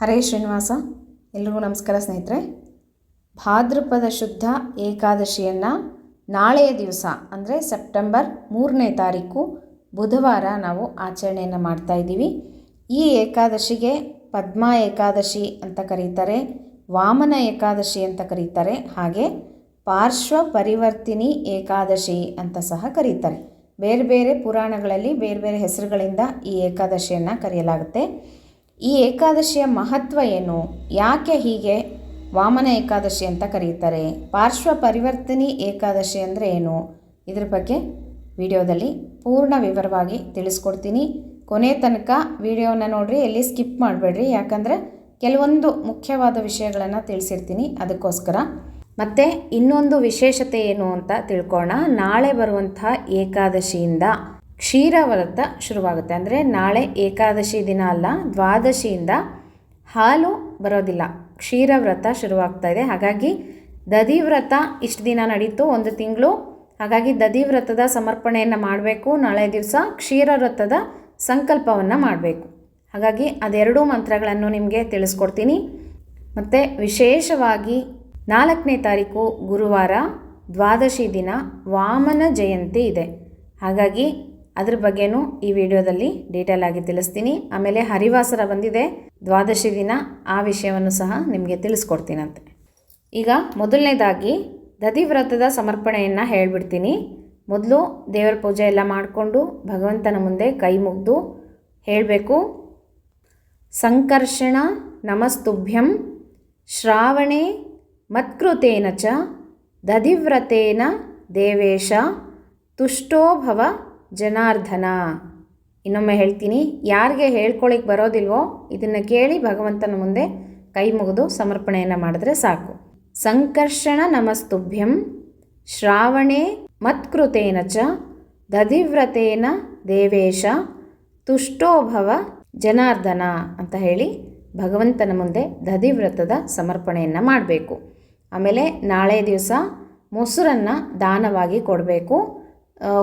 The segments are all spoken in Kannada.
ಹರೇ ಶ್ರೀನಿವಾಸ, ಎಲ್ರಿಗೂ ನಮಸ್ಕಾರ ಸ್ನೇಹಿತರೆ. ಭಾದ್ರಪದ ಶುದ್ಧ ಏಕಾದಶಿಯನ್ನು ನಾಳೆಯ ದಿವಸ, ಅಂದರೆ ಸೆಪ್ಟೆಂಬರ್ ಮೂರನೇ ತಾರೀಕು ಬುಧವಾರ ನಾವು ಆಚರಣೆಯನ್ನು ಮಾಡ್ತಾ ಇದ್ದೀವಿ. ಈ ಏಕಾದಶಿಗೆ ಪದ್ಮ ಏಕಾದಶಿ ಅಂತ ಕರೀತಾರೆ, ವಾಮನ ಏಕಾದಶಿ ಅಂತ ಕರೀತಾರೆ, ಹಾಗೆ ಪಾರ್ಶ್ವ ಪರಿವರ್ತಿನಿ ಏಕಾದಶಿ ಅಂತ ಸಹ ಕರೀತಾರೆ. ಬೇರೆ ಬೇರೆ ಪುರಾಣಗಳಲ್ಲಿ ಬೇರೆ ಬೇರೆ ಹೆಸರುಗಳಿಂದ ಈ ಏಕಾದಶಿಯನ್ನು ಕರೆಯಲಾಗುತ್ತೆ. ಈ ಏಕಾದಶಿಯ ಮಹತ್ವ ಏನು? ಯಾಕೆ ಹೀಗೆ? ವಾಮನ ಏಕಾದಶಿ ಅಂತ ಕರೀತಾರೆ ಪಾರ್ಶ್ವ ಪರಿವರ್ತನಿ ಏಕಾದಶಿ ಅಂದರೆ ಏನು? ಇದ್ರ ಬಗ್ಗೆ ವಿಡಿಯೋದಲ್ಲಿ ಪೂರ್ಣ ವಿವರವಾಗಿ ತಿಳಿಸ್ಕೊಡ್ತೀನಿ. ಕೊನೆ ತನಕ ವಿಡಿಯೋನ ನೋಡಿರಿ, ಎಲ್ಲಿ ಸ್ಕಿಪ್ ಮಾಡಬೇಡ್ರಿ. ಯಾಕಂದರೆ ಕೆಲವೊಂದು ಮುಖ್ಯವಾದ ವಿಷಯಗಳನ್ನು ತಿಳಿಸಿರ್ತೀನಿ ಅದಕ್ಕೋಸ್ಕರ. ಮತ್ತು ಇನ್ನೊಂದು ವಿಶೇಷತೆ ಏನು ಅಂತ ತಿಳ್ಕೊಳ್ಳೋಣ ನಾಳೆ ಬರುವಂಥ ಏಕಾದಶಿಯಿಂದ ಕ್ಷೀರವ್ರತ ಶುರುವಾಗುತ್ತೆ. ಅಂದರೆ ನಾಳೆ ಏಕಾದಶಿ ದಿನ ಅಲ್ಲ, ದ್ವಾದಶಿಯಿಂದ ಹಾಲು ಬರೋದಿಲ್ಲ. ಕ್ಷೀರ ವ್ರತ ಶುರುವಾಗ್ತಾ ಇದೆ. ಹಾಗಾಗಿ ದಧಿವ್ರತ ಇಷ್ಟು ದಿನ ನಡೀತು, ಒಂದು ತಿಂಗಳು. ಹಾಗಾಗಿ ದಧಿವ್ರತದ ಸಮರ್ಪಣೆಯನ್ನು ಮಾಡಬೇಕು. ನಾಳೆ ದಿವಸ ಕ್ಷೀರ ವ್ರತದ ಸಂಕಲ್ಪವನ್ನು ಮಾಡಬೇಕು. ಹಾಗಾಗಿ ಅದೆರಡೂ ಮಂತ್ರಗಳನ್ನು ನಿಮಗೆ ತಿಳಿಸ್ಕೊಡ್ತೀನಿ. ಮತ್ತು ವಿಶೇಷವಾಗಿ ನಾಲ್ಕನೇ ತಾರೀಕು ಗುರುವಾರ ದ್ವಾದಶಿ ದಿನ ವಾಮನ ಜಯಂತಿ ಇದೆ. ಹಾಗಾಗಿ ಅದ್ರ ಬಗ್ಗೆನೂ ಈ ವಿಡಿಯೋದಲ್ಲಿ ಡೀಟೇಲ್ ಆಗಿ ತಿಳಿಸ್ತೀನಿ. ಆಮೇಲೆ ಹರಿವಾಸರ ಬಂದಿದೆ. ದ್ವಾದಶಿ ದಿನ, ಆ ವಿಷಯವನ್ನು ಸಹ ನಿಮಗೆ ತಿಳಿಸ್ಕೊಡ್ತೀನಂತೆ. ಈಗ ಮೊದಲನೇದಾಗಿ ದಧಿವ್ರತದ ಸಮರ್ಪಣೆಯನ್ನು ಹೇಳಿಬಿಡ್ತೀನಿ. ಮೊದಲು ದೇವರ ಪೂಜೆ ಎಲ್ಲ ಮಾಡಿಕೊಂಡು ಭಗವಂತನ ಮುಂದೆ ಕೈ ಮುಗಿದು ಹೇಳಬೇಕು. ಸಂಕರ್ಷಣ ನಮಸ್ತುಭ್ಯಂ ಶ್ರಾವಣೆ ಮತ್ಕೃತೇನ ಚ ದಧಿವ್ರತೇನ ದೇವೇಶ ತುಷ್ಟೋ ಭವ ಜನಾರ್ದನ. ಇನ್ನೊಮ್ಮೆ ಹೇಳ್ತೀನಿ, ಯಾರಿಗೆ ಹೇಳ್ಕೊಳ್ಳಿಕ್ಕೆ ಬರೋದಿಲ್ವೋ ಇದನ್ನು ಕೇಳಿ ಭಗವಂತನ ಮುಂದೆ ಕೈ ಮುಗಿದು ಸಮರ್ಪಣೆಯನ್ನು ಮಾಡಿದ್ರೆ ಸಾಕು. ಸಂಕರ್ಷಣ ನಮಸ್ತುಭ್ಯಂ ಶ್ರಾವಣೆ ಮತ್ಕೃತೇನ ಚ ದಧಿವ್ರತೇನ ದೇವೇಶ ತುಷ್ಟೋಭವ ಜನಾರ್ದನ ಅಂತ ಹೇಳಿ ಭಗವಂತನ ಮುಂದೆ ದಧಿವ್ರತದ ಸಮರ್ಪಣೆಯನ್ನು ಮಾಡಬೇಕು. ಆಮೇಲೆ ನಾಳೆ ದಿವಸ ಮೊಸರನ್ನು ದಾನವಾಗಿ ಕೊಡಬೇಕು.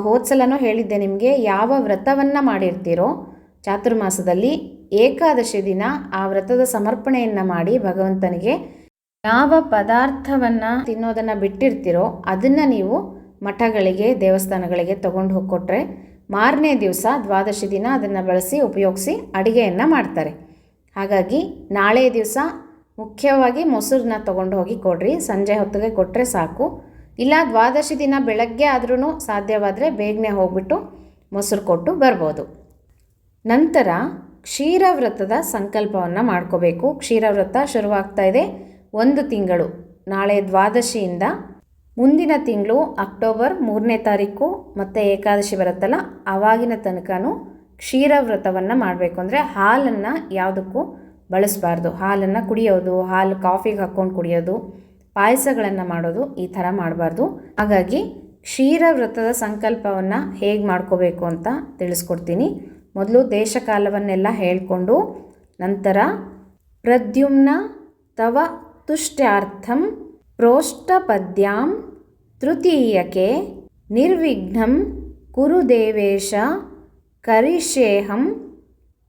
ಹೋದ್ಸಲನೂ ಹೇಳಿದ್ದೆ ನಿಮಗೆ, ಯಾವ ವ್ರತವನ್ನು ಮಾಡಿರ್ತೀರೋ ಚಾತುರ್ಮಾಸದಲ್ಲಿ ಏಕಾದಶಿ ದಿನ ಆ ವ್ರತದ ಸಮರ್ಪಣೆಯನ್ನು ಮಾಡಿ ಭಗವಂತನಿಗೆ ಯಾವ ಪದಾರ್ಥವನ್ನು ತಿನ್ನೋದನ್ನು ಬಿಟ್ಟಿರ್ತೀರೋ ಅದನ್ನು ನೀವು ಮಠಗಳಿಗೆ, ದೇವಸ್ಥಾನಗಳಿಗೆ ತಗೊಂಡು ಹೋಗಿಕೊಟ್ರೆ ಮಾರನೇ ದಿವಸ ದ್ವಾದಶಿ ದಿನ ಅದನ್ನು ಬಳಸಿ ಉಪಯೋಗಿಸಿ ಅಡುಗೆಯನ್ನು ಮಾಡ್ತಾರೆ. ಹಾಗಾಗಿ ನಾಳೆ ದಿವಸ ಮುಖ್ಯವಾಗಿ ಮೊಸರನ್ನ ತಗೊಂಡು ಹೋಗಿ ಕೊಡ್ರಿ, ಸಂಜೆ ಹೊತ್ತಿಗೆ ಕೊಟ್ಟರೆ ಸಾಕು. ಇಲ್ಲ, ದ್ವಾದಶಿ ದಿನ ಬೆಳಗ್ಗೆ ಆದ್ರೂ ಸಾಧ್ಯವಾದರೆ ಬೇಗನೆ ಹೋಗ್ಬಿಟ್ಟು ಮೊಸರು ಕೊಟ್ಟು ಬರ್ಬೋದು. ನಂತರ ಕ್ಷೀರವ್ರತದ ಸಂಕಲ್ಪವನ್ನು ಮಾಡ್ಕೋಬೇಕು. ಕ್ಷೀರವ್ರತ ಶುರುವಾಗ್ತಾ ಇದೆ ಒಂದು ತಿಂಗಳು. ನಾಳೆ ದ್ವಾದಶಿಯಿಂದ ಮುಂದಿನ ತಿಂಗಳು ಅಕ್ಟೋಬರ್ ಮೂರನೇ ತಾರೀಕು ಮತ್ತು ಏಕಾದಶಿ ಬರುತ್ತಲ್ಲ ಆವಾಗಿನ ತನಕನೂ ಕ್ಷೀರವ್ರತವನ್ನು ಮಾಡಬೇಕು. ಅಂದರೆ ಹಾಲನ್ನು ಯಾವುದಕ್ಕೂ ಬಳಸಬಾರ್ದು. ಹಾಲನ್ನು ಕುಡಿಯೋದು, ಹಾಲು ಕಾಫಿಗೆ ಹಾಕ್ಕೊಂಡು ಕುಡಿಯೋದು ಪಾಯಸಗಳನ್ನು ಮಾಡೋದು ಈ ಥರ ಮಾಡಬಾರ್ದು. ಹಾಗಾಗಿ ಕ್ಷೀರವ್ರತದ ಸಂಕಲ್ಪವನ್ನು ಹೇಗೆ ಮಾಡ್ಕೋಬೇಕು ಅಂತ ತಿಳಿಸ್ಕೊಡ್ತೀನಿ. ಮೊದಲು ದೇಶಕಾಲವನ್ನೆಲ್ಲ ಹೇಳಿಕೊಂಡು ನಂತರ ಪ್ರದ್ಯುಮ್ನ ತವ ತುಷ್ಟ್ಯಾರ್ಥಂ ಪ್ರೋಷ್ಟಪದ್ಯಾಂ ತೃತೀಯಕೆ ನಿರ್ವಿಘ್ನಂ ಕುರು ಕರಿಷೇಹಂ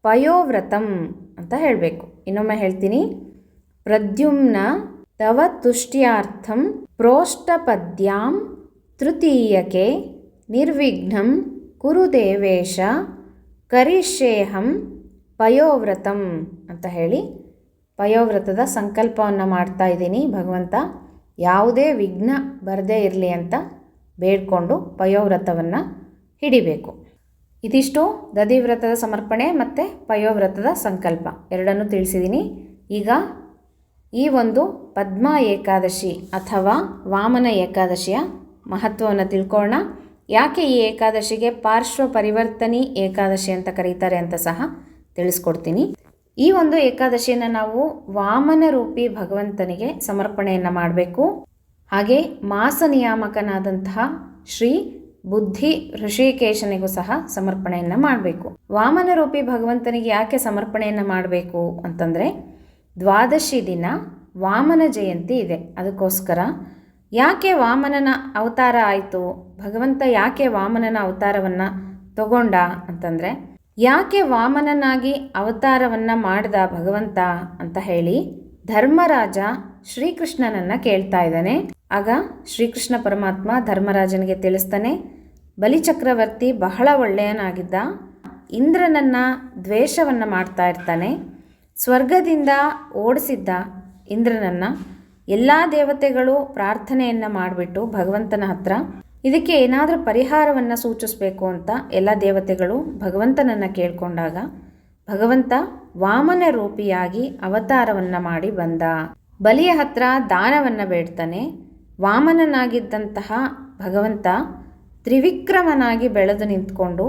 ಪಯೋವ್ರತಂ ಅಂತ ಹೇಳಬೇಕು. ಇನ್ನೊಮ್ಮೆ ಹೇಳ್ತೀನಿ. ಪ್ರದ್ಯುಮ್ನ ತವ ತುಷ್ಟ್ಯಾರ್ಥಂ ಪ್ರೋಷ್ಟಪದ್ಯಾಂ ತೃತೀಯಕೆ ನಿರ್ವಿಘ್ನಂ ಕುರು ದೇವೇಶ ಕರಿಷ್ಯೇಹಂ ಪಯೋವ್ರತಂ ಅಂತ ಹೇಳಿ ಪಯೋವ್ರತದ ಸಂಕಲ್ಪವನ್ನು ಮಾಡ್ತಾ ಇದ್ದೀನಿ. ಭಗವಂತ ಯಾವುದೇ ವಿಘ್ನ ಬರದೇ ಇರಲಿ ಅಂತ ಬೇಡ್ಕೊಂಡು ಪಯೋವ್ರತವನ್ನು ಹಿಡಿಬೇಕು. ಇದಿಷ್ಟು ದಧಿವ್ರತದ ಸಮರ್ಪಣೆ ಮತ್ತು ಪಯೋವ್ರತದ ಸಂಕಲ್ಪ. ಎರಡನ್ನೂ ತಿಳಿಸಿದ್ದೀನಿ ಈಗ ಈ ಒಂದು ಪದ್ಮ ಏಕಾದಶಿ ಅಥವಾ ವಾಮನ ಏಕಾದಶಿಯ ಮಹತ್ವವನ್ನು ತಿಳ್ಕೊಳ್ಳೋಣ. ಯಾಕೆ ಈ ಏಕಾದಶಿಗೆ ಪಾರ್ಶ್ವ ಪರಿವರ್ತನಿ ಏಕಾದಶಿ ಅಂತ ಕರೀತಾರೆ ಅಂತ ಸಹ ತಿಳಿಸ್ಕೊಡ್ತೀನಿ. ಈ ಒಂದು ಏಕಾದಶಿಯನ್ನು ನಾವು ವಾಮನ ರೂಪಿ ಭಗವಂತನಿಗೆ ಸಮರ್ಪಣೆಯನ್ನು ಮಾಡಬೇಕು. ಹಾಗೆ ಮಾಸ ನಿಯಾಮಕನಾದಂತಹ ಶ್ರೀ ಬುದ್ಧಿ ಋಷಿಕೇಶನಿಗೂ ಸಹ ಸಮರ್ಪಣೆಯನ್ನು ಮಾಡಬೇಕು. ವಾಮನ ರೂಪಿ ಭಗವಂತನಿಗೆ ಯಾಕೆ ಸಮರ್ಪಣೆಯನ್ನು ಮಾಡಬೇಕು ಅಂತಂದರೆ ದ್ವಾದಶಿ ದಿನ ವಾಮನ ಜಯಂತಿ ಇದೆ. ಅದಕ್ಕೋಸ್ಕರ ಯಾಕೆ ವಾಮನನ ಅವತಾರ ಆಯಿತು? ಭಗವಂತ ಯಾಕೆ ವಾಮನನ ಅವತಾರವನ್ನು ತಗೊಂಡ ಅಂತಂದರೆ, ಯಾಕೆ ವಾಮನನಾಗಿ ಅವತಾರವನ್ನು ಮಾಡಿದ ಭಗವಂತ ಅಂತ ಹೇಳಿ ಧರ್ಮರಾಜ ಶ್ರೀಕೃಷ್ಣನನ್ನು ಕೇಳ್ತಾ ಇದ್ದಾನೆ. ಆಗ ಶ್ರೀಕೃಷ್ಣ ಪರಮಾತ್ಮ ಧರ್ಮರಾಜನಿಗೆ ತಿಳಿಸ್ತಾನೆ, ಬಲಿಚಕ್ರವರ್ತಿ ಬಹಳ ಒಳ್ಳೆಯನಾಗಿದ್ದ, ಇಂದ್ರನನ್ನು ದ್ವೇಷವನ್ನು ಮಾಡ್ತಾ ಇರ್ತಾನೆ. ಸ್ವರ್ಗದಿಂದ ಓಡಿಸಿದ್ದ ಇಂದ್ರನನ್ನು ಎಲ್ಲ ದೇವತೆಗಳು ಪ್ರಾರ್ಥನೆಯನ್ನು ಮಾಡಿಬಿಟ್ಟು ಭಗವಂತನ ಹತ್ರ ಇದಕ್ಕೆ ಏನಾದರೂ ಪರಿಹಾರವನ್ನು ಸೂಚಿಸಬೇಕು ಅಂತ ಎಲ್ಲ ದೇವತೆಗಳು ಭಗವಂತನನ್ನು ಕೇಳಿಕೊಂಡಾಗ ಭಗವಂತ ವಾಮನ ರೂಪಿಯಾಗಿ ಅವತಾರವನ್ನು ಮಾಡಿ ಬಂದ. ಬಲಿಯ ಹತ್ರ ದಾನವನ್ನು ಬೇಡ್ತಾನೆ. ವಾಮನನಾಗಿದ್ದಂತಹ ಭಗವಂತ ತ್ರಿವಿಕ್ರಮನಾಗಿ ಬೆಳೆದು ನಿಂತ್ಕೊಂಡು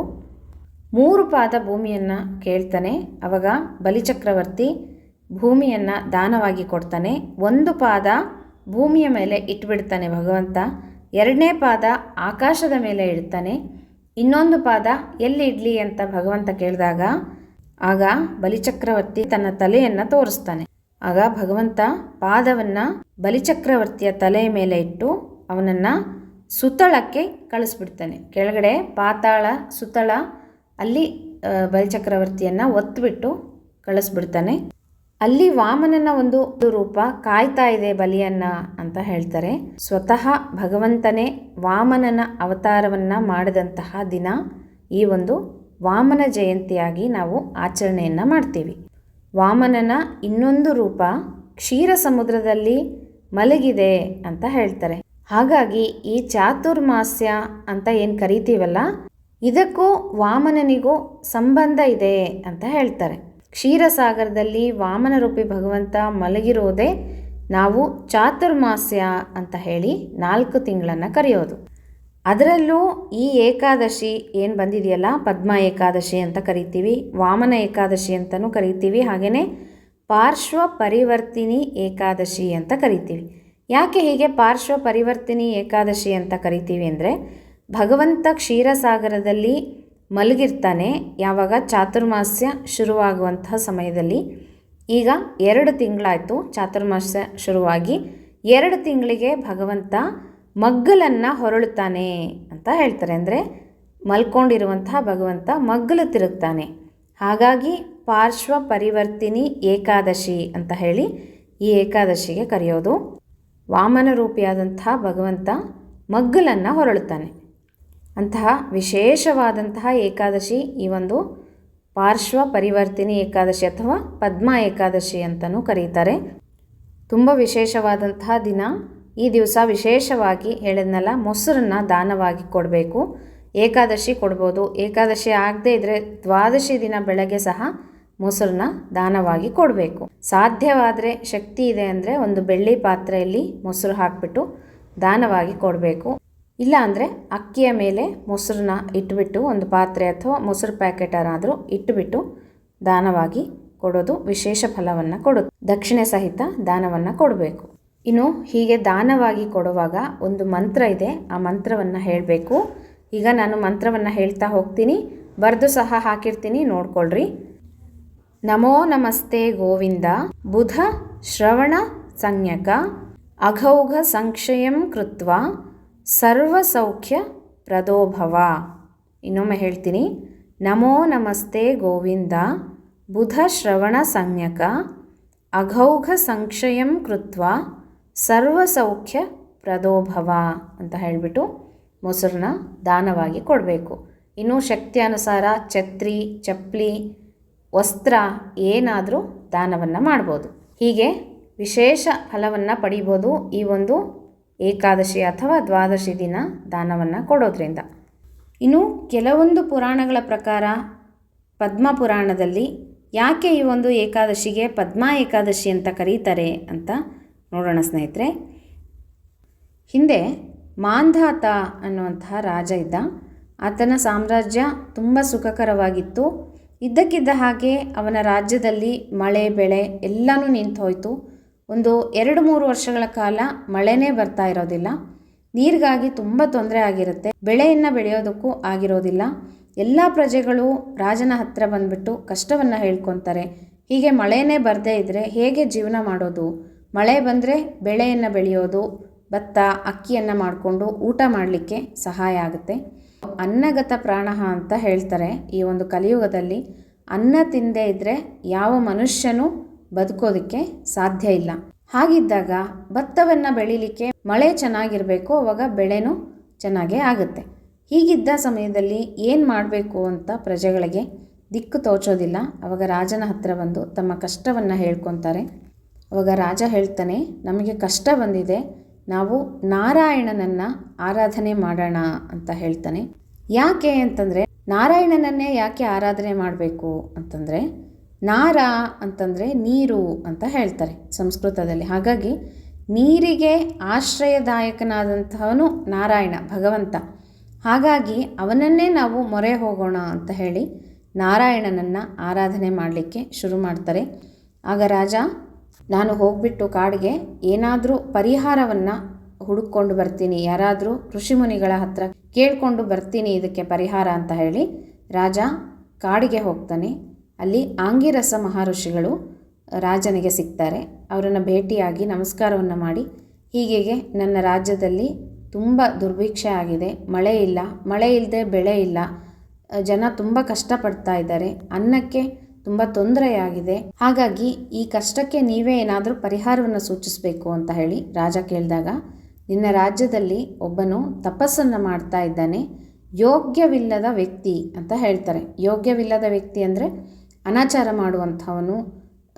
ಮೂರು ಪಾದ ಭೂಮಿಯನ್ನು ಕೇಳ್ತಾನೆ, ಅವಾಗ ಬಲಿಚಕ್ರವರ್ತಿ ಭೂಮಿಯನ್ನು ದಾನವಾಗಿ ಕೊಡ್ತಾನೆ. ಒಂದು ಪಾದ ಭೂಮಿಯ ಮೇಲೆ ಇಟ್ಬಿಡ್ತಾನೆ ಭಗವಂತ. ಎರಡನೇ ಪಾದ ಆಕಾಶದ ಮೇಲೆ ಇಡ್ತಾನೆ. ಇನ್ನೊಂದು ಪಾದ ಎಲ್ಲಿ ಇಡ್ಲಿ ಅಂತ ಭಗವಂತ ಕೇಳಿದಾಗ, ಆಗ ಬಲಿಚಕ್ರವರ್ತಿ ತನ್ನ ತಲೆಯನ್ನು ತೋರಿಸ್ತಾನೆ. ಆಗ ಭಗವಂತ ಪಾದವನ್ನು ಬಲಿಚಕ್ರವರ್ತಿಯ ತಲೆಯ ಮೇಲೆ ಇಟ್ಟು ಅವನನ್ನು ಸುತ್ತಳಕ್ಕೆ ಕಳಿಸ್ಬಿಡ್ತಾನೆ. ಕೆಳಗಡೆ ಪಾತಾಳ ಸುತ್ತಳ ಅಲ್ಲಿ ಬಲಿಚಕ್ರವರ್ತಿಯನ್ನು ಒತ್ತುಬಿಟ್ಟು ಕಳಿಸ್ಬಿಡ್ತಾನೆ. ಅಲ್ಲಿ ವಾಮನನ ಒಂದು ರೂಪ ಕಾಯ್ತಾ ಇದೆ ಬಲಿಯನ್ನ ಅಂತ ಹೇಳ್ತಾರೆ. ಸ್ವತಃ ಭಗವಂತನೇ ವಾಮನನ ಅವತಾರವನ್ನ ಮಾಡಿದಂತಹ ದಿನ ಈ ಒಂದು ವಾಮನ ಜಯಂತಿಯಾಗಿ ನಾವು ಆಚರಣೆಯನ್ನು ಮಾಡ್ತೀವಿ. ವಾಮನನ ಇನ್ನೊಂದು ರೂಪ ಕ್ಷೀರ ಸಮುದ್ರದಲ್ಲಿ ಮಲಗಿದೆ ಅಂತ ಹೇಳ್ತಾರೆ. ಹಾಗಾಗಿ ಈ ಚಾತುರ್ಮಾಸ್ಯ ಅಂತ ಏನು ಕರಿತೀವಲ್ಲ ಇದಕ್ಕೂ ವಾಮನನಿಗೂ ಸಂಬಂಧ ಇದೆ ಅಂತ ಹೇಳ್ತಾರೆ. ಕ್ಷೀರಸಾಗರದಲ್ಲಿ ವಾಮನ ರೂಪಿ ಭಗವಂತ ಮಲಗಿರೋದೇ ನಾವು ಚಾತುರ್ಮಾಸ್ಯ ಅಂತ ಹೇಳಿ ನಾಲ್ಕು ತಿಂಗಳನ್ನು ಕರೆಯೋದು. ಅದರಲ್ಲೂ ಈ ಏಕಾದಶಿ ಏನು ಬಂದಿದೆಯಲ್ಲ, ಪದ್ಮ ಏಕಾದಶಿ ಅಂತ ಕರಿತೀವಿ, ವಾಮನ ಏಕಾದಶಿ ಅಂತಲೂ ಕರಿತೀವಿ ಹಾಗೆಯೇ ಪಾರ್ಶ್ವ ಪರಿವರ್ತಿನಿ ಏಕಾದಶಿ ಅಂತ ಕರಿತೀವಿ. ಯಾಕೆ ಹೀಗೆ ಪಾರ್ಶ್ವ ಪರಿವರ್ತಿನಿ ಏಕಾದಶಿ ಅಂತ ಕರಿತೀವಿ ಅಂದರೆ ಭಗವಂತ ಕ್ಷೀರಸಾಗರದಲ್ಲಿ ಮಲಗಿರ್ತಾನೆ, ಯಾವಾಗ ಚಾತುರ್ಮಾಸ್ಯ ಶುರುವಾಗುವಂತಹ ಸಮಯದಲ್ಲಿ. ಈಗ ಎರಡು ತಿಂಗಳಾಯಿತು ಚಾತುರ್ಮಾಸ್ಯ ಶುರುವಾಗಿ. ಎರಡು ತಿಂಗಳಿಗೆ ಭಗವಂತ ಮಗ್ಗಲನ್ನು ಹೊರಳುತ್ತಾನೆ ಅಂತ ಹೇಳ್ತಾರೆ. ಅಂದರೆ ಮಲ್ಕೊಂಡಿರುವಂತಹ ಭಗವಂತ ಮಗ್ಗಲು ತಿರುಗ್ತಾನೆ. ಹಾಗಾಗಿ ಪಾರ್ಶ್ವ ಪರಿವರ್ತಿನಿ ಏಕಾದಶಿ ಅಂತ ಹೇಳಿ ಈ ಏಕಾದಶಿಗೆ ಕರೆಯೋದು. ವಾಮನ ರೂಪಿಯಾದಂಥ ಭಗವಂತ ಮಗ್ಗಲನ್ನು ಹೊರಳುತ್ತಾನೆ. ಅಂತಹ ವಿಶೇಷವಾದಂತಹ ಏಕಾದಶಿ ಈ ಒಂದು ಪಾರ್ಶ್ವ ಪರಿವರ್ತಿನಿ ಏಕಾದಶಿ ಅಥವಾ ಪದ್ಮ ಏಕಾದಶಿ ಅಂತಲೂ ಕರೀತಾರೆ. ತುಂಬ ವಿಶೇಷವಾದಂತಹ ದಿನ. ಈ ದಿವಸ ವಿಶೇಷವಾಗಿ ಹೇಳಿದ್ನಲ್ಲ, ಮೊಸರನ್ನು ದಾನವಾಗಿ ಕೊಡಬೇಕು. ಏಕಾದಶಿ ಕೊಡ್ಬೋದು. ಏಕಾದಶಿ ಆಗದೇ ಇದ್ದರೆ ದ್ವಾದಶಿ ದಿನ ಬೆಳಗ್ಗೆ ಸಹ ಮೊಸರನ್ನ ದಾನವಾಗಿ ಕೊಡಬೇಕು. ಸಾಧ್ಯವಾದರೆ ಶಕ್ತಿ ಇದೆ ಅಂದರೆ ಒಂದು ಬೆಳ್ಳಿ ಪಾತ್ರೆಯಲ್ಲಿ ಮೊಸರು ಹಾಕಿಬಿಟ್ಟು ದಾನವಾಗಿ ಕೊಡಬೇಕು. ಇಲ್ಲ ಅಂದರೆ ಅಕ್ಕಿಯ ಮೇಲೆ ಮೊಸರನ್ನ ಇಟ್ಬಿಟ್ಟು ಒಂದು ಪಾತ್ರೆ ಅಥವಾ ಮೊಸರು ಪ್ಯಾಕೆಟರಾದರೂ ಇಟ್ಟುಬಿಟ್ಟು ದಾನವಾಗಿ ಕೊಡೋದು ವಿಶೇಷ ಫಲವನ್ನು ಕೊಡುತ್ತೆ. ದಕ್ಷಿಣೆ ಸಹಿತ ದಾನವನ್ನು ಕೊಡಬೇಕು. ಇನ್ನು ಹೀಗೆ ದಾನವಾಗಿ ಕೊಡುವಾಗ ಒಂದು ಮಂತ್ರ ಇದೆ, ಆ ಮಂತ್ರವನ್ನು ಹೇಳಬೇಕು. ಈಗ ನಾನು ಮಂತ್ರವನ್ನು ಹೇಳ್ತಾ ಹೋಗ್ತೀನಿ. ಬರೆದು ಸಹ ಹಾಕಿರ್ತೀನಿ, ನೋಡ್ಕೊಳ್ರಿ. ನಮೋ ನಮಸ್ತೆ ಗೋವಿಂದ. ಬುಧ ಶ್ರವಣ ಸಂಜ್ಞಕ. ಅಘೌಘ ಸಂಕ್ಷಯಂ ಕೃತ್ವ. ಸರ್ವಸೌಖ್ಯ ಪ್ರದೋಭವ. ಇನ್ನೊಮ್ಮೆ ಹೇಳ್ತೀನಿ. ನಮೋ ನಮಸ್ತೆ ಗೋವಿಂದ. ಬುಧ ಶ್ರವಣ ಸಂಜ್ಞಕ ಅಘೌಘ ಸಂಕ್ಷಯಂ ಕೃತ್ವ. ಸರ್ವಸೌಖ್ಯ ಪ್ರದೋಭವ ಅಂತ ಹೇಳಿಬಿಟ್ಟು ಮೊಸರನ್ನ ದಾನವಾಗಿ ಕೊಡಬೇಕು. ಇನ್ನೂ ಶಕ್ತಿ ಅನುಸಾರ ಛತ್ರಿ ಚಪ್ಪಲಿ ವಸ್ತ್ರ ಏನಾದರೂ ದಾನವನ್ನು ಮಾಡ್ಬೋದು. ಹೀಗೆ ವಿಶೇಷ ಫಲವನ್ನು ಪಡಿಬೋದು ಈ ಒಂದು ಏಕಾದಶಿ ಅಥವಾ ದ್ವಾದಶಿ ದಿನ ದಾನವನ್ನು ಕೊಡೋದ್ರಿಂದ. ಇನ್ನು ಕೆಲವೊಂದು ಪುರಾಣಗಳ ಪ್ರಕಾರ ಪದ್ಮ ಪುರಾಣದಲ್ಲಿ ಯಾಕೆ ಈ ಒಂದು ಏಕಾದಶಿಗೆ ಪದ್ಮ ಏಕಾದಶಿ ಅಂತ ಕರೀತಾರೆ ಅಂತ ನೋಡೋಣ ಸ್ನೇಹಿತರೆ. ಹಿಂದೆ ಮಾಂಧಾತ ಅನ್ನುವಂತಹ ರಾಜ ಇದ್ದ. ಆತನ ಸಾಮ್ರಾಜ್ಯ ತುಂಬ ಸುಖಕರವಾಗಿತ್ತು. ಇದ್ದಕ್ಕಿದ್ದ ಹಾಗೆ ಅವನ ರಾಜ್ಯದಲ್ಲಿ ಮಳೆ, ಬೆಳೆ ಎಲ್ಲನೂ ನಿಂತು ಹೋಯಿತು ಒಂದು ಎರಡು ಮೂರು ವರ್ಷಗಳ ಕಾಲ ಮಳೆನೇ ಬರ್ತಾ ಇರೋದಿಲ್ಲ. ನೀರಿಗಾಗಿ ತುಂಬ ತೊಂದರೆ ಆಗಿರುತ್ತೆ. ಬೆಳೆಯನ್ನು ಬೆಳೆಯೋದಕ್ಕೂ ಆಗಿರೋದಿಲ್ಲ. ಎಲ್ಲ ಪ್ರಜೆಗಳು ರಾಜನ ಹತ್ತಿರ ಬಂದ್ಬಿಟ್ಟು ಕಷ್ಟವನ್ನು ಹೇಳ್ಕೊತಾರೆ. ಹೀಗೆ ಮಳೆನೇ ಬರದೇ ಇದ್ದರೆ ಹೇಗೆ ಜೀವನ ಮಾಡೋದು? ಮಳೆ ಬಂದರೆ ಬೆಳೆಯನ್ನು ಬೆಳೆಯೋದು, ಭತ್ತ, ಅಕ್ಕಿಯನ್ನು ಮಾಡಿಕೊಂಡು ಊಟ ಮಾಡಲಿಕ್ಕೆ ಸಹಾಯ ಆಗುತ್ತೆ. ಅನ್ನಗತ ಪ್ರಾಣ ಅಂತ ಹೇಳ್ತಾರೆ ಈ ಒಂದು ಕಲಿಯುಗದಲ್ಲಿ. ಅನ್ನ ತಿಂದೇ ಇದ್ದರೆ ಯಾವ ಮನುಷ್ಯನೂ ಬದುಕೋದಕ್ಕೆ ಸಾಧ್ಯ ಇಲ್ಲ. ಹಾಗಿದ್ದಾಗ ಭತ್ತವನ್ನು ಬೆಳೀಲಿಕ್ಕೆ ಮಳೆ ಚೆನ್ನಾಗಿರಬೇಕು, ಅವಾಗ ಬೆಳೆನೂ ಚೆನ್ನಾಗೇ ಆಗುತ್ತೆ. ಹೀಗಿದ್ದ ಸಮಯದಲ್ಲಿ ಏನು ಮಾಡಬೇಕು ಅಂತ ಪ್ರಜೆಗಳಿಗೆ ದಿಕ್ಕು ತೋಚೋದಿಲ್ಲ. ಅವಾಗ ರಾಜನ ಹತ್ರ ಬಂದು ತಮ್ಮ ಕಷ್ಟವನ್ನು ಹೇಳ್ಕೊತಾರೆ. ಅವಾಗ ರಾಜ ಹೇಳ್ತಾನೆ, ನಮಗೆ ಕಷ್ಟ ಬಂದಿದೆ. ನಾವು ನಾರಾಯಣನನ್ನು ಆರಾಧನೆ ಮಾಡೋಣ ಅಂತ ಹೇಳ್ತಾನೆ. ಯಾಕೆ ಅಂತಂದರೆ, ನಾರಾಯಣನನ್ನೇ ಯಾಕೆ ಆರಾಧನೆ ಮಾಡಬೇಕು ಅಂತಂದರೆ ನಾರ ಅಂತಂದರೆ ನೀರು ಅಂತ ಹೇಳ್ತಾರೆ ಸಂಸ್ಕೃತದಲ್ಲಿ. ಹಾಗಾಗಿ ನೀರಿಗೆ ಆಶ್ರಯದಾಯಕನಾದಂಥವನು ನಾರಾಯಣ, ಭಗವಂತ. ಹಾಗಾಗಿ ಅವನನ್ನೇ ನಾವು ಮೊರೆ ಹೋಗೋಣ ಅಂತ ಹೇಳಿ ನಾರಾಯಣನನ್ನು ಆರಾಧನೆ ಮಾಡಲಿಕ್ಕೆ ಶುರು ಮಾಡ್ತಾರೆ. ಆಗ ರಾಜ, ನಾನು ಹೋಗ್ಬಿಟ್ಟು ಕಾಡಿಗೆ ಏನಾದರೂ ಪರಿಹಾರವನ್ನು ಹುಡುಕೊಂಡು ಬರ್ತೀನಿ. ಯಾರಾದರೂ ಋಷಿ ಮುನಿಗಳ ಹತ್ರ ಕೇಳಿಕೊಂಡು ಬರ್ತೀನಿ ಇದಕ್ಕೆ ಪರಿಹಾರ ಅಂತ ಹೇಳಿ ರಾಜ ಕಾಡಿಗೆ ಹೋಗ್ತಾನೆ. ಅಲ್ಲಿ ಆಂಗಿರಸ ಮಹರ್ಷಿಗಳು ರಾಜನಿಗೆ ಸಿಗ್ತಾರೆ. ಅವರನ್ನು ಭೇಟಿಯಾಗಿ ನಮಸ್ಕಾರವನ್ನು ಮಾಡಿ ಹೀಗೆ ನನ್ನ ರಾಜ್ಯದಲ್ಲಿ ತುಂಬ ದುರ್ಭಿಕ್ಷೆ ಆಗಿದೆ. ಮಳೆ ಇಲ್ಲ, ಮಳೆ ಇಲ್ಲದೆ ಬೆಳೆ ಇಲ್ಲ. ಜನ ತುಂಬ ಕಷ್ಟಪಡ್ತಾ ಇದ್ದಾರೆ. ಅನ್ನಕ್ಕೆ ತುಂಬ ತೊಂದರೆಯಾಗಿದೆ. ಹಾಗಾಗಿ ಈ ಕಷ್ಟಕ್ಕೆ ನೀವೇ ಏನಾದರೂ ಪರಿಹಾರವನ್ನು ಸೂಚಿಸಬೇಕು ಅಂತ ಹೇಳಿ ರಾಜ ಕೇಳಿದಾಗ, ನಿನ್ನ ರಾಜ್ಯದಲ್ಲಿ ಒಬ್ಬನು ತಪಸ್ಸನ್ನು ಮಾಡ್ತಾ ಇದ್ದಾನೆ. ಯೋಗ್ಯವಿಲ್ಲದ ವ್ಯಕ್ತಿ ಅಂತ ಹೇಳ್ತಾರೆ. ಯೋಗ್ಯವಿಲ್ಲದ ವ್ಯಕ್ತಿ ಅಂದರೆ ಅನಾಚಾರ ಮಾಡುವಂಥವನು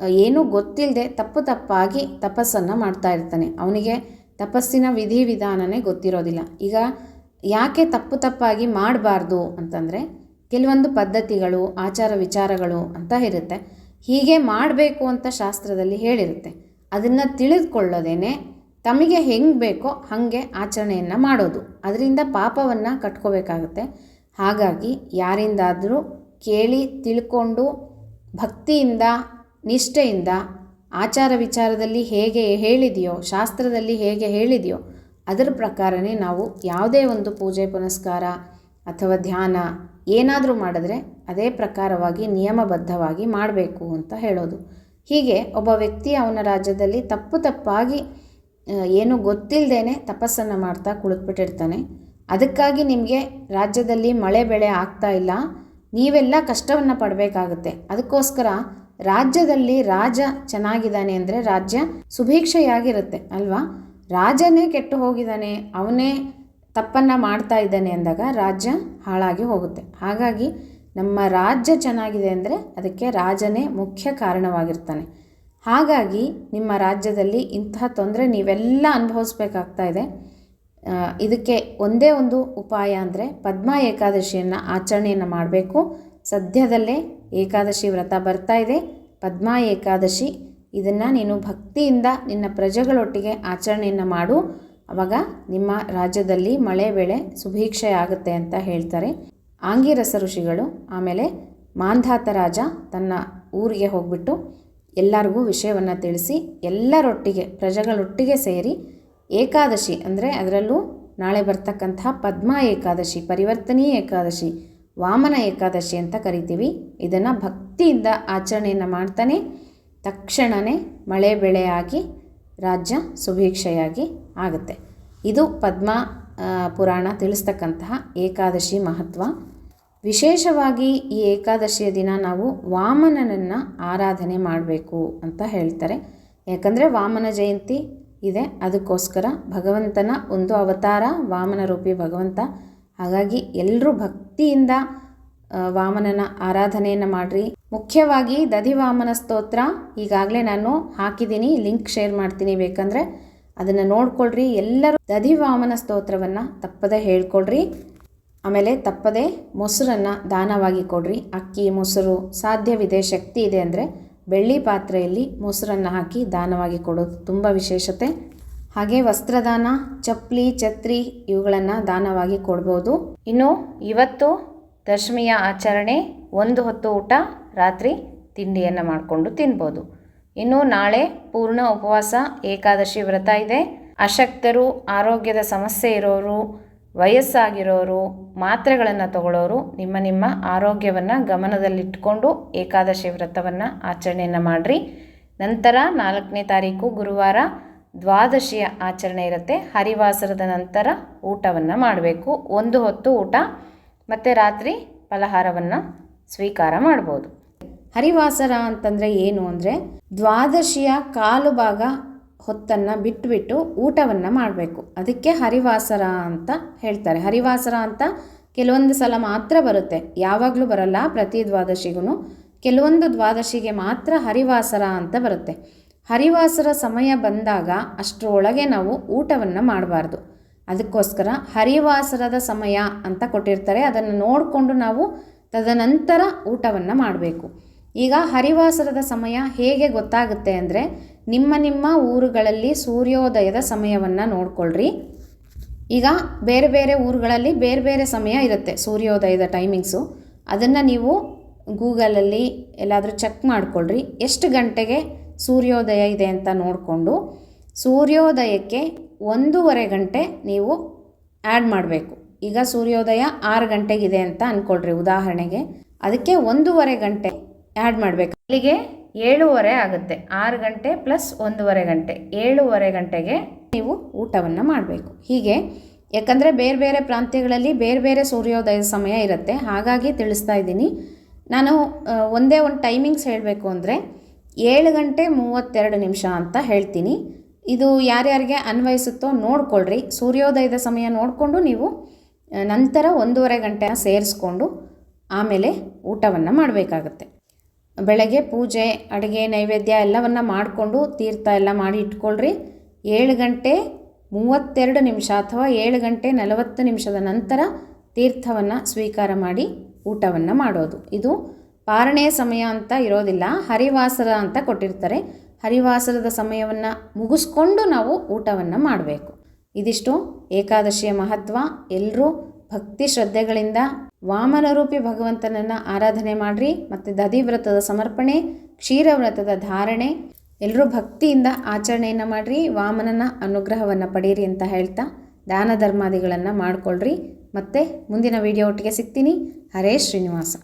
ಏನೂ ಗೊತ್ತಿಲ್ಲದೆ ತಪ್ಪು ತಪ್ಪಾಗಿ ತಪಸ್ಸನ್ನು ಮಾಡ್ತಾ ಇರ್ತಾನೆ. ಅವನಿಗೆ ತಪಸ್ಸಿನ ವಿಧಿವಿಧಾನನೇ ಗೊತ್ತಿರೋದಿಲ್ಲ. ಈಗ ಯಾಕೆ ತಪ್ಪು ತಪ್ಪಾಗಿ ಮಾಡಬಾರ್ದು ಅಂತಂದರೆ, ಕೆಲವೊಂದು ಪದ್ಧತಿಗಳು, ಆಚಾರ ವಿಚಾರಗಳು ಅಂತ ಇರುತ್ತೆ. ಹೀಗೆ ಮಾಡಬೇಕು ಅಂತ ಶಾಸ್ತ್ರದಲ್ಲಿ ಹೇಳಿರುತ್ತೆ. ಅದನ್ನು ತಿಳಿದುಕೊಳ್ಳೋದೇನೆ ತಮಗೆ ಹೆಂಗೆ ಬೇಕೋ ಹಾಗೆ ಆಚರಣೆಯನ್ನು ಮಾಡೋದು. ಅದರಿಂದ ಪಾಪವನ್ನು ಕಟ್ಕೋಬೇಕಾಗುತ್ತೆ. ಹಾಗಾಗಿ ಯಾರಿಂದಾದರೂ ಕೇಳಿ ತಿಳ್ಕೊಂಡು ಭಕ್ತಿಯಿಂದ, ನಿಷ್ಠೆಯಿಂದ ಆಚಾರ ವಿಚಾರದಲ್ಲಿ ಹೇಗೆ ಹೇಳಿದೆಯೋ, ಶಾಸ್ತ್ರದಲ್ಲಿ ಹೇಗೆ ಹೇಳಿದೆಯೋ ಅದರ ಪ್ರಕಾರನೇ ನಾವು ಯಾವುದೇ ಒಂದು ಪೂಜೆ, ಪುನಸ್ಕಾರ ಅಥವಾ ಧ್ಯಾನ ಏನಾದರೂ ಮಾಡಿದ್ರೆ ಅದೇ ಪ್ರಕಾರವಾಗಿ ನಿಯಮಬದ್ಧವಾಗಿ ಮಾಡಬೇಕು ಅಂತ ಹೇಳೋದು. ಹೀಗೆ ಒಬ್ಬ ವ್ಯಕ್ತಿ ಅವನ ರಾಜ್ಯದಲ್ಲಿ ತಪ್ಪು ತಪ್ಪಾಗಿ ಏನು ಗೊತ್ತಿಲ್ಲದೇ ತಪಸ್ಸನ್ನು ಮಾಡ್ತಾ ಕುಳಿತುಬಿಟ್ಟಿರ್ತಾನೆ. ಅದಕ್ಕಾಗಿ ನಿಮಗೆ ರಾಜ್ಯದಲ್ಲಿ ಮಳೆ ಬೆಳೆ ಆಗ್ತಾ ಇಲ್ಲ. ನೀವೆಲ್ಲ ಕಷ್ಟವನ್ನು ಪಡಬೇಕಾಗುತ್ತೆ. ಅದಕ್ಕೋಸ್ಕರ ರಾಜ್ಯದಲ್ಲಿ ರಾಜ ಚೆನ್ನಾಗಿದ್ದಾನೆ ಅಂದರೆ ರಾಜ್ಯ ಸುಭೀಕ್ಷೆಯಾಗಿರುತ್ತೆ, ಅಲ್ವಾ? ರಾಜನೇ ಕೆಟ್ಟು ಹೋಗಿದ್ದಾನೆ, ಅವನೇ ತಪ್ಪನ್ನು ಮಾಡ್ತಾ ಇದ್ದಾನೆ ಅಂದಾಗ ರಾಜ್ಯ ಹಾಳಾಗಿ ಹೋಗುತ್ತೆ. ಹಾಗಾಗಿ ನಮ್ಮ ರಾಜ್ಯ ಚೆನ್ನಾಗಿದೆ ಅಂದರೆ ಅದಕ್ಕೆ ರಾಜನೇ ಮುಖ್ಯ ಕಾರಣವಾಗಿರ್ತಾನೆ. ಹಾಗಾಗಿ ನಿಮ್ಮ ರಾಜ್ಯದಲ್ಲಿ ಇಂತಹ ತೊಂದರೆ ನೀವೆಲ್ಲ ಅನುಭವಿಸ್ಬೇಕಾಗ್ತಾ ಇದೆ. ಇದಕ್ಕೆ ಒಂದೇ ಒಂದು ಉಪಾಯ ಅಂದರೆ ಪದ್ಮ ಏಕಾದಶಿಯನ್ನು ಆಚರಣೆಯನ್ನು ಮಾಡಬೇಕು. ಸದ್ಯದಲ್ಲೇ ಏಕಾದಶಿ ವ್ರತ ಬರ್ತಾ ಇದೆ. ಪದ್ಮ ಏಕಾದಶಿ, ಇದನ್ನು ನೀನು ಭಕ್ತಿಯಿಂದ ನಿನ್ನ ಪ್ರಜೆಗಳೊಟ್ಟಿಗೆ ಆಚರಣೆಯನ್ನು ಮಾಡು. ಆವಾಗ ನಿಮ್ಮ ರಾಜ್ಯದಲ್ಲಿ ಮಳೆ ಬೆಳೆ ಸುಭೀಕ್ಷೆ ಆಗುತ್ತೆ ಅಂತ ಹೇಳ್ತಾರೆ. ಆಂಗಿರಸ ಋಷಿಗಳು, ಆಮೇಲೆ ಮಾಂಧಾತ ರಾಜ ತನ್ನ ಊರಿಗೆ ಹೋಗ್ಬಿಟ್ಟು ಎಲ್ಲರಿಗೂ ವಿಷಯವನ್ನು ತಿಳಿಸಿ ಎಲ್ಲರೊಟ್ಟಿಗೆ, ಪ್ರಜೆಗಳೊಟ್ಟಿಗೆ ಸೇರಿ ಏಕಾದಶಿ ಅಂದರೆ ಅದರಲ್ಲೂ ನಾಳೆ ಬರ್ತಕ್ಕಂತಹ ಪದ್ಮ ಏಕಾದಶಿ, ಪರಿವರ್ತನೀಯ ಏಕಾದಶಿ, ವಾಮನ ಏಕಾದಶಿ ಅಂತ ಕರಿತೀವಿ. ಇದನ್ನು ಭಕ್ತಿಯಿಂದ ಆಚರಣೆಯನ್ನು ಮಾಡ್ತಾನೆ. ತಕ್ಷಣವೇ ಮಳೆ ಬೆಳೆಯಾಗಿ ರಾಜ್ಯ ಸುಭೀಕ್ಷೆಯಾಗಿ ಆಗುತ್ತೆ. ಇದು ಪದ್ಮ ಪುರಾಣ ತಿಳಿಸ್ತಕ್ಕಂತಹ ಏಕಾದಶಿ ಮಹತ್ವ. ವಿಶೇಷವಾಗಿ ಈ ಏಕಾದಶಿಯ ದಿನ ನಾವು ವಾಮನನನ್ನು ಆರಾಧನೆ ಮಾಡಬೇಕು ಅಂತ ಹೇಳ್ತಾರೆ. ಯಾಕಂದರೆ ವಾಮನ ಜಯಂತಿ ಇದೆ. ಅದಕ್ಕೋಸ್ಕರ ಭಗವಂತನ ಒಂದು ಅವತಾರ, ವಾಮನ ರೂಪಿ ಭಗವಂತ. ಹಾಗಾಗಿ ಎಲ್ಲರೂ ಭಕ್ತಿಯಿಂದ ವಾಮನನ ಆರಾಧನೆಯನ್ನು ಮಾಡಿರಿ. ಮುಖ್ಯವಾಗಿ ದಧಿವಾಮನ ಸ್ತೋತ್ರ ಈಗಾಗಲೇ ನಾನು ಹಾಕಿದ್ದೀನಿ, ಲಿಂಕ್ ಶೇರ್ ಮಾಡ್ತೀನಿ ಬೇಕಂದರೆ. ಅದನ್ನು ನೋಡ್ಕೊಳ್ರಿ. ಎಲ್ಲರೂ ದಧಿವಾಮನ ಸ್ತೋತ್ರವನ್ನು ತಪ್ಪದೆ ಹೇಳ್ಕೊಳ್ರಿ. ಆಮೇಲೆ ತಪ್ಪದೆ ಮೊಸರನ್ನು ದಾನವಾಗಿ ಕೊಡ್ರಿ. ಅಕ್ಕಿ, ಮೊಸರು, ಸಾಧ್ಯವಿದೆ, ಶಕ್ತಿ ಇದೆ ಅಂದರೆ. ಬೆಳ್ಳಿ ಪಾತ್ರೆಯಲ್ಲಿ ಮೊಸರನ್ನು ಹಾಕಿ ದಾನವಾಗಿ ಕೊಡೋದು ತುಂಬ ವಿಶೇಷತೆ. ಹಾಗೆ ವಸ್ತ್ರದಾನ, ಚಪ್ಪಲಿ, ಛತ್ರಿ ಇವುಗಳನ್ನು ದಾನವಾಗಿ ಕೊಡ್ಬೋದು. ಇನ್ನು ಇವತ್ತು ದಶಮಿಯ ಆಚರಣೆ, ಒಂದು ಹೊತ್ತು ಊಟ, ರಾತ್ರಿ ತಿಂಡಿಯನ್ನು ಮಾಡಿಕೊಂಡು ತಿನ್ಬೋದು. ಇನ್ನು ನಾಳೆ ಪೂರ್ಣ ಉಪವಾಸ ಏಕಾದಶಿ ವ್ರತ ಇದೆ. ಅಶಕ್ತರು, ಆರೋಗ್ಯದ ಸಮಸ್ಯೆ ಇರೋರು ವಯಸ್ಸಾಗಿರೋರು, ಮಾತ್ರೆಗಳನ್ನು ತಗೊಳ್ಳೋರು ನಿಮ್ಮ ನಿಮ್ಮ ಆರೋಗ್ಯವನ್ನು ಗಮನದಲ್ಲಿಟ್ಟುಕೊಂಡು ಏಕಾದಶಿ ವ್ರತವನ್ನು ಆಚರಣೆಯನ್ನು ಮಾಡಿರಿ. ನಂತರ ನಾಲ್ಕನೇ ತಾರೀಕು ಗುರುವಾರ ದ್ವಾದಶಿಯ ಆಚರಣೆ ಇರುತ್ತೆ. ಹರಿವಾಸರದ ನಂತರ ಊಟವನ್ನು ಮಾಡಬೇಕು. ಒಂದು ಹೊತ್ತು ಊಟ, ಮತ್ತು ರಾತ್ರಿ ಫಲಹಾರವನ್ನು ಸ್ವೀಕಾರ ಮಾಡ್ಬೋದು. ಹರಿವಾಸರ ಅಂತಂದರೆ ಏನು ಅಂದರೆ ದ್ವಾದಶಿಯ ಕಾಲು ಭಾಗ ಹೊತ್ತನ್ನು ಬಿಟ್ಟುಬಿಟ್ಟು ಊಟವನ್ನು ಮಾಡಬೇಕು. ಅದಕ್ಕೆ ಹರಿವಾಸರ ಅಂತ ಹೇಳ್ತಾರೆ. ಹರಿವಾಸರ ಅಂತ ಕೆಲವೊಂದು ಸಲ ಮಾತ್ರ ಬರುತ್ತೆ. ಯಾವಾಗಲೂ ಬರಲ್ಲ, ಪ್ರತಿ ದ್ವಾದಶಿಗೂ ಕೆಲವೊಂದು ದ್ವಾದಶಿಗೆ ಮಾತ್ರ ಹರಿವಾಸರ ಅಂತ ಬರುತ್ತೆ. ಹರಿವಾಸರ ಸಮಯ ಬಂದಾಗ ಅಷ್ಟರೊಳಗೆ ನಾವು ಊಟವನ್ನು ಮಾಡಬಾರ್ದು. ಅದಕ್ಕೋಸ್ಕರ ಹರಿವಾಸರದ ಸಮಯ ಅಂತ ಕೊಟ್ಟಿರ್ತಾರೆ. ಅದನ್ನು ನೋಡಿಕೊಂಡು ನಾವು ತದನಂತರ ಊಟವನ್ನು ಮಾಡಬೇಕು. ಈಗ ಹರಿವಾಸರದ ಸಮಯ ಹೇಗೆ ಗೊತ್ತಾಗುತ್ತೆ ಅಂದರೆ ನಿಮ್ಮ ನಿಮ್ಮ ಊರುಗಳಲ್ಲಿ ಸೂರ್ಯೋದಯದ ಸಮಯವನ್ನು ನೋಡ್ಕೊಳ್ರಿ. ಈಗ ಬೇರೆ ಬೇರೆ ಊರುಗಳಲ್ಲಿ ಬೇರೆ ಬೇರೆ ಸಮಯ ಇರುತ್ತೆ ಸೂರ್ಯೋದಯದ ಟೈಮಿಂಗ್ಸು ಅದನ್ನು ನೀವು ಗೂಗಲಲ್ಲಿ ಎಲ್ಲಾದರೂ ಚೆಕ್ ಮಾಡಿಕೊಳ್ಳ್ರಿ ಎಷ್ಟು ಗಂಟೆಗೆ ಸೂರ್ಯೋದಯ ಇದೆ ಅಂತ ನೋಡಿಕೊಂಡು ಸೂರ್ಯೋದಯಕ್ಕೆ ಒಂದೂವರೆ ಗಂಟೆ ನೀವು ಆ್ಯಡ್ ಮಾಡಬೇಕು. ಈಗ ಸೂರ್ಯೋದಯ ಆರು ಗಂಟೆಗಿದೆ ಅಂತ ಅಂದ್ಕೊಳ್ರಿ ಉದಾಹರಣೆಗೆ. ಅದಕ್ಕೆ ಒಂದೂವರೆ ಗಂಟೆ ಆ್ಯಡ್ ಮಾಡಬೇಕು. ಅಲ್ಲಿಗೆ ಏಳುವರೆ ಆಗುತ್ತೆ. ಆರು ಗಂಟೆ ಪ್ಲಸ್ ಒಂದೂವರೆ ಗಂಟೆ. ಏಳುವರೆ ಗಂಟೆಗೆ ನೀವು ಊಟವನ್ನು ಮಾಡಬೇಕು. ಹೀಗೆ, ಯಾಕಂದರೆ ಬೇರೆ ಬೇರೆ ಪ್ರಾಂತ್ಯಗಳಲ್ಲಿ ಬೇರೆ ಬೇರೆ ಸೂರ್ಯೋದಯದ ಸಮಯ ಇರುತ್ತೆ. ಹಾಗಾಗಿ ತಿಳಿಸ್ತಾ ಇದ್ದೀನಿ. ನಾನು ಒಂದೇ ಒಂದು ಟೈಮಿಂಗ್ಸ್ ಹೇಳಬೇಕು ಅಂದರೆ ಏಳು ಗಂಟೆ ಮೂವತ್ತೆರಡು ನಿಮಿಷ ಅಂತ ಹೇಳ್ತೀನಿ. ಇದು ಯಾರ್ಯಾರಿಗೆ ಅನ್ವಯಿಸುತ್ತೋ ನೋಡ್ಕೊಳ್ರಿ. ಸೂರ್ಯೋದಯದ ಸಮಯ ನೋಡಿಕೊಂಡು ನೀವು ನಂತರ ಒಂದೂವರೆ ಗಂಟೆ ಸೇರಿಸ್ಕೊಂಡು ಆಮೇಲೆ ಊಟವನ್ನು ಮಾಡಬೇಕಾಗತ್ತೆ. ಬೆಳಗ್ಗೆ ಪೂಜೆ, ಅಡುಗೆ, ನೈವೇದ್ಯ ಎಲ್ಲವನ್ನು ಮಾಡಿಕೊಂಡು ತೀರ್ಥ ಎಲ್ಲ ಮಾಡಿ ಇಟ್ಕೊಳ್ರಿ. ಏಳು ಗಂಟೆ ಮೂವತ್ತೆರಡು ನಿಮಿಷ ಅಥವಾ ಏಳು ಗಂಟೆ ನಲವತ್ತು ನಿಮಿಷದ ನಂತರ ತೀರ್ಥವನ್ನು ಸ್ವೀಕಾರ ಮಾಡಿ ಊಟವನ್ನು ಮಾಡೋದು. ಇದು ಪಾರಣೆಯ ಸಮಯ ಅಂತ ಇರೋದಿಲ್ಲ ಹರಿವಾಸರ ಅಂತ ಕೊಟ್ಟಿರ್ತಾರೆ. ಹರಿವಾಸರದ ಸಮಯವನ್ನು ಮುಗಿಸ್ಕೊಂಡು ನಾವು ಊಟವನ್ನು ಮಾಡಬೇಕು. ಇದಿಷ್ಟು ಏಕಾದಶಿಯ ಮಹತ್ವ. ಎಲ್ಲರೂ ಭಕ್ತಿ ಶ್ರದ್ಧೆಗಳಿಂದ ವಾಮನರೂಪಿ ಭಗವಂತನನ್ನು ಆರಾಧನೆ ಮಾಡಿರಿ, ಮತ್ತು ದಧಿವ್ರತದ ಸಮರ್ಪಣೆ, ಕ್ಷೀರವ್ರತದ ಧಾರಣೆ ಎಲ್ಲರೂ ಭಕ್ತಿಯಿಂದ ಆಚರಣೆಯನ್ನು ಮಾಡಿರಿ ವಾಮನನ ಅನುಗ್ರಹವನ್ನು ಪಡೀರಿ ಅಂತ ಹೇಳ್ತಾ ದಾನ ಧರ್ಮಾದಿಗಳನ್ನು ಮಾಡಿಕೊಳ್ಳ್ರಿ ಮತ್ತು ಮುಂದಿನ ವಿಡಿಯೋ ಒಟ್ಟಿಗೆ ಸಿಗ್ತೀನಿ. ಹರೇ ಶ್ರೀನಿವಾಸ.